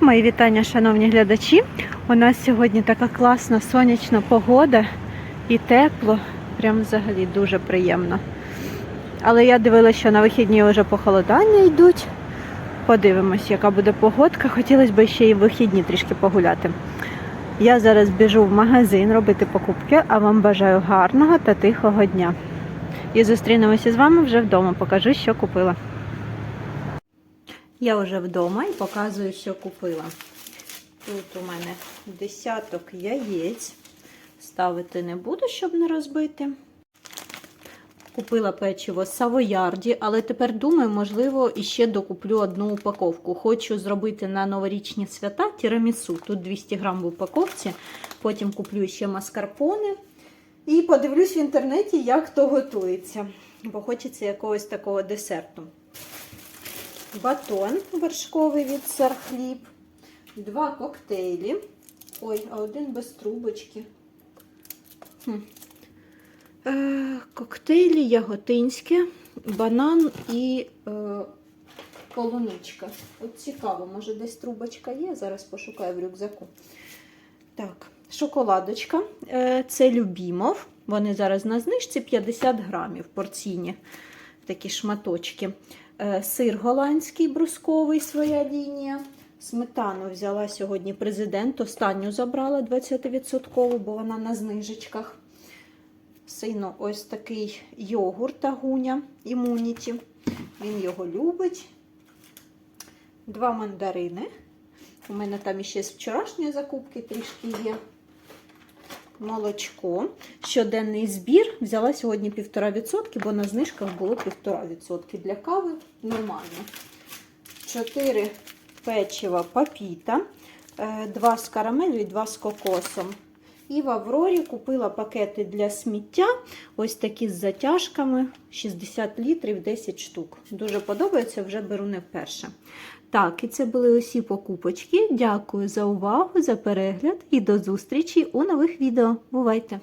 Мої вітання, шановні глядачі. У нас сьогодні така класна сонячна погода і тепло. Прям взагалі дуже приємно. Але я дивилася, що на вихідні вже похолодання йдуть. Подивимось, яка буде погодка. Хотілося б ще й в вихідні трішки погуляти. Я зараз біжу в магазин робити покупки, а вам бажаю гарного та тихого дня. І зустрінемося з вами вже вдома. Покажу, що купила. Я вже вдома і показую, що купила. Тут у мене десяток яєць. Ставити не буду, щоб не розбити. Купила печиво Савоярді, але тепер думаю, можливо, іще докуплю одну упаковку. Хочу зробити на новорічні свята тірамісу. Тут 200 грам в упаковці. Потім куплю ще маскарпоне. І подивлюсь в інтернеті, як то готується. Бо хочеться якогось такого десерту. Батон вершковий від Сархліб. Два коктейлі. Ой, а один без трубочки. Е, коктейлі яготинське, банан і е, полуничка. От цікаво, може десь трубочка є. Зараз пошукаю в рюкзаку. Так, шоколадочка. Е, це Любімов. Вони зараз на знижці 50 грамів порційні такі шматочки. Е, сир голландський брусковий, своя лінія. Сметану взяла сьогодні президент. Останню забрала 20%, бо вона на знижечках. Сину ось такий йогурт агуня імуніті. Він його любить. Два мандарини. У мене там іще з вчорашньої закупки трішки є. Молочко. Щоденний збір. Взяла сьогодні 1,5%, бо на знижках було 1,5% для кави. Нормально. 4 печива папіта, 2 з карамелю і 2 з кокосом. І в Аврорі купила пакети для сміття. Ось такі з затяжками. 60 літрів, 10 штук. Дуже подобається, вже беру не вперше. Так, і це були усі покупочки. Дякую за увагу, за перегляд і до зустрічі у нових відео. Бувайте!